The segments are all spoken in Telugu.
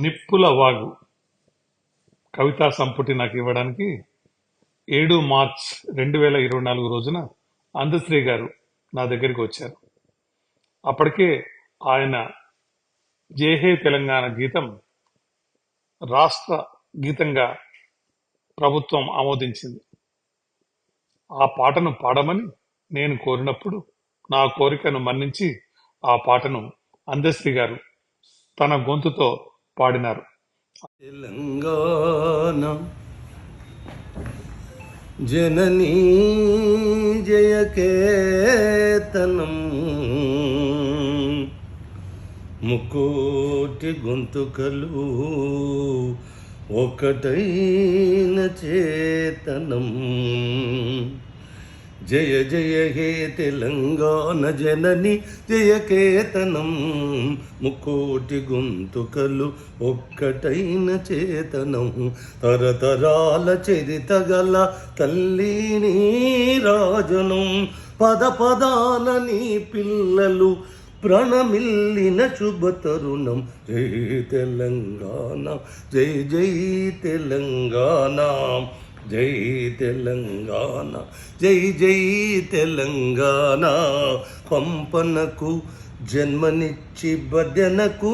నిప్పుల వాగు. కవితా సంపుటి నాకు ఇవ్వడానికి ఏడు మార్చ్ రెండు వేల ఇరవై నాలుగు రోజున అందశ్రీ గారు నా దగ్గరికి వచ్చారు. అప్పటికే ఆయన జేహే తెలంగాణ గీతం రాష్ట్ర గీతంగా ప్రభుత్వం ఆమోదించింది. ఆ పాటను పాడమని నేను కోరినప్పుడు నా కోరికను మన్నించి ఆ పాటను అందశ్రీ గారు తన గొంతుతో పాడినారు. తెలంగాణ జననీ జయకేతనం ముకోటి గొంతుకలు ఒకటైన చేతనం. జయ జయ హే తెలంగాణ జనని జయకేతనం. ముకోటి గొంతుకలు ఒక్కటైన చేతనం. తరతరాల చరిత గల తల్లిని రాజనం. పద పదాన నీ పిల్లలు ప్రణమిల్లిన శుభ తరుణం. జై తెలంగాణ జై జై తెలంగాణ. జై తెలంగాణ జై జై తెలంగాణ. పంపనకు జన్మనిచ్చి భజనకు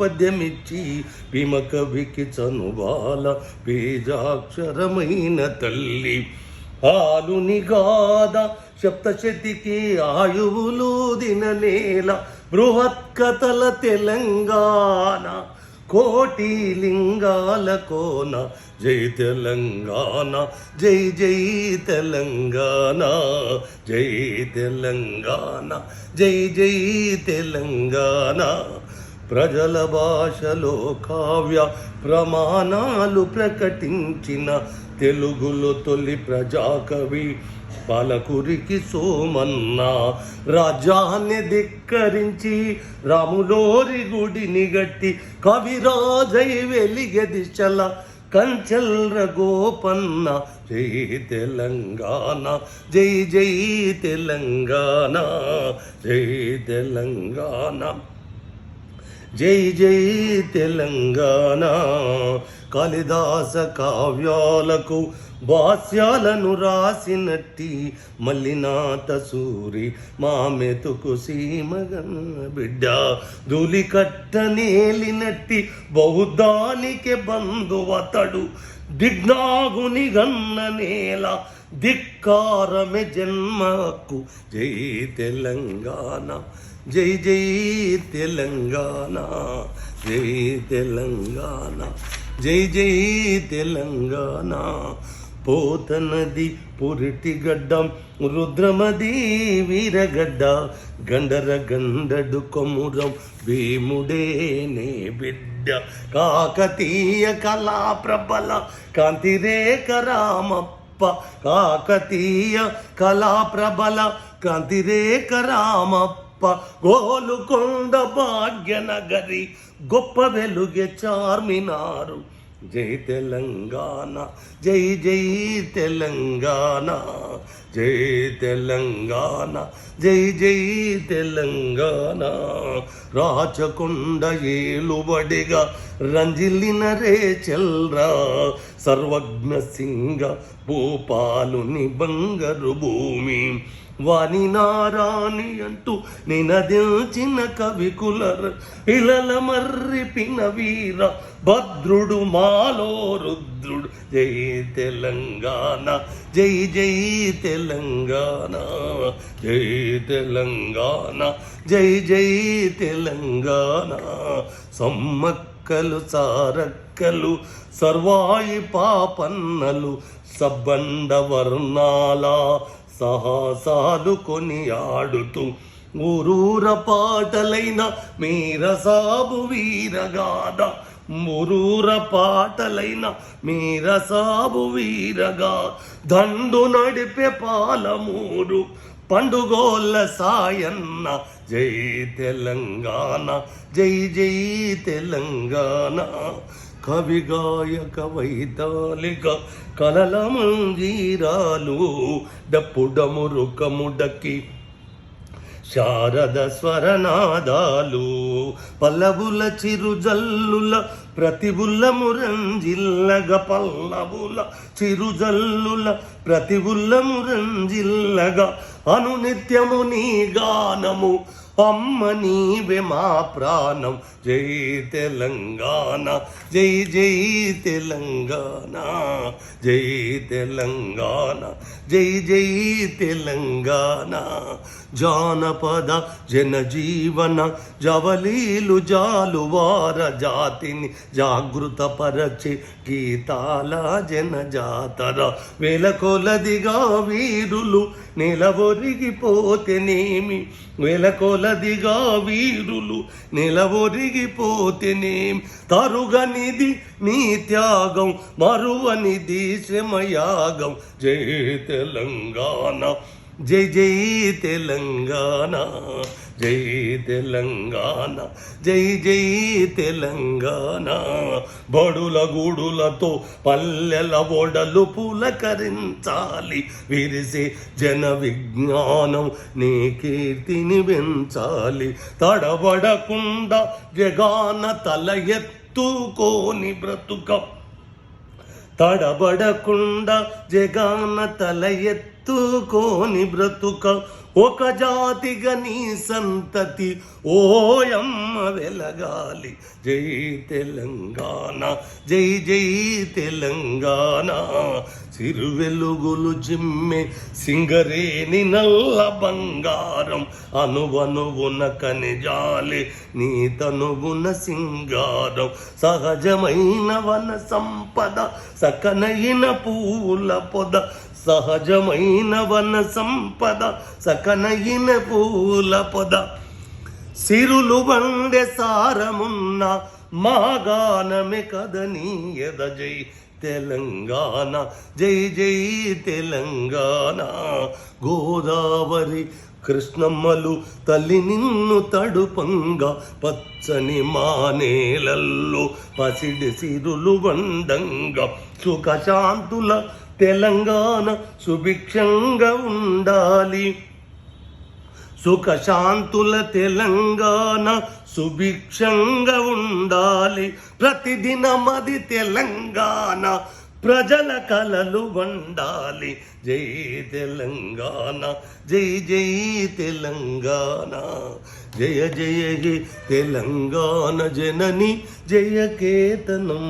పద్యమిచ్చి భీమకవికి చనువాల చనుబాల బీజాక్షరమైన తల్లి. ఆలుని గాద సప్తశతికి ఆయువులు దిననేల బృహత్కథల తెలంగాణ. కోటి లింగాల కోన. జై తెలంగాణ జై జై తెలంగాణ జై తెలంగాణ జై జై తెలంగాణ. ప్రజల భాషలో కావ్య ప్రమాణాలు ప్రకటించిన తెలుగులో తొలి ప్రజాకవి పాలకురికి సోమన్న రాజ్యాన్ని ధిక్కరించి రాములోరి గుడిని గట్టి కవిరాజై వెలిగ దిశల కంచల్ర గోపన్న జై తెలంగాణ జై జై తెలంగాణ జై తెలంగాణ జై జై తెలంగాణ. కాళిదాస కావ్యాలకు భాష్యాలను రాసినట్టి మల్లినాథ సూరి మా మెతుకు సీమగన్న బిడ్డ. ధూలి కట్టనేలినట్టి బౌద్ధానికి బంధువతడు దిగ్నాగుని గన్న నేల ధిక్కారమే జన్మకు. జై తెలంగాణ జై జై తెలంగాణ జై తెలంగాణ. జై జై తెలంగాణ. పోతనది పురిటి గడ్డం రుద్రమది వీరగడ్డ గండర గండడు కొమురం భీముడే నే బిడ్డ. కాకతీయ కళా ప్రబల కాంతిరేఖ రామప్ప. కాకతీయ కళా ప్రబల కాంతిరేఖ రామప్ప. గొప్ప గోలుకొండ భాగ్యనగరి గొప్ప వెలుగే చార్మినారు. జై తెలంగాణ జై జై తెలంగాణ జై తెలంగాణ జై జై తెలంగాణ. రాచకొండ ఏలుబడిగా రంజిల్లిన రే చెల్రా సర్వజ్ఞ సింగ భూపాలుని బంగరు భూమి. వాణి నారాణి అంటూ నినదించిన కవికులర్ ఇలల మర్రిపిన వీర భద్రుడు మాలో రుద్రుడు. జై తెలంగాణ జై జై తెలంగాణ జై తెలంగాణ జై జై తెలంగాణ. సమ్మక్క సమ్మక్కలు సారక్కలు సర్వాయి పాపన్నలు సబ్బండ వర్ణాల సాహసాలు కొని ఆడుతూ ఊరూర పాటలైన మీరసాబు వీరగాథ. వీరగాద మురూర పాటలైన మీరసాబు వీరగా దండు నడిపే పాలమూరు పండుగోళ్ళ సాయన్న జై తెలంగాణ జై జై తెలంగాణ. కవిగాయక వైతాళిక కలల మంజీరాలు డప్పుడమురుకముడకి శారద స్వరనాదాలు పల్లవుల చిరుజల్లుల ప్రతిబుల్ల మురంజిల్లగ పల్లవుల చిరుజల్లుల ప్రతిబుల్ల మురంజిల్లగ అనునిత్యము నీ గానము అమ్మ నీవే మా ప్రాణం. జై తెలంగాణ జై జై తెలంగాణ జై తెలంగాణ జై జై తెలంగాణ. జానపద జనజీవన జవలీలు జాలువార జాతిని జాగృత పరచి గీతాల జనజాతర. వేల కొలదిగా వీరులు నిలవొరిగిపోతేనేమి వేల కొలదిగా వీరులు నిలవొరిగిపోతేనేమి తరుగనిది నీ త్యాగం మరువనిది శ్రమయాగం. జయ తెలంగాణ. జై జై తెలంగాణ జై తెలంగాణ జై జై తెలంగాణ. బడుల గూడులతో పల్లెల ఓడలు పులకరించాలి విరిసే జన విజ్ఞానం నీ కీర్తిని పెంచాలి. తడబడకుండా జగాన తల ఎత్తుకోని బ్రతుక తడబడకుండా జగాన తల ఎత్తుకోని బ్రతుక ఒక జాతిగా నీ సంతతి ఓయమ్మ వెలగాలి. జై తెలంగాణ జై జై తెలంగాణ. సిరువెలుగులు జిమ్మె సింగరేని నల్ల బంగారం. అనువనువున కనిజాలి నీ తనువున సింగారం. సహజమైన వన సంపద సకనైన పూల పొద సహజమైన వన సంపద సకనైన పూల పొద. సిరులు వండె సారమున్న మాగానమే కదని జై తెలంగాణ. జై జై తెలంగాణ. గోదావరి కృష్ణమ్మలు తల్లి నిన్ను తడుపంగా పచ్చని మానేలల్లో పసిడి సిరులు వండంగా సుఖశాంతుల తెలంగాణ సుభిక్షంగా ఉండాలి. సుఖశాంతుల తెలంగాణ సుభిక్షంగా ఉండాలి. ప్రతిదినమది తెలంగాణ ప్రజల కలలు వండాలి. జై తెలంగాణ జై జై తెలంగాణ జయ జయ హే తెలంగాణ జనని జయ కేతనం.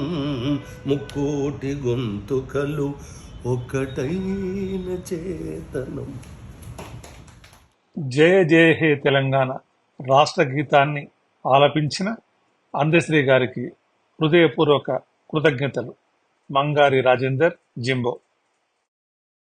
ముక్కోటి గొంతుకలు ఒకటైన చేతనం. జయ జయ హే తెలంగాణ రాష్ట్ర గీతాన్ని ఆలపించిన అందశ్రీ గారికి హృదయపూర్వక కృతజ్ఞతలు. మంగారి రాజేందర్ జింబో.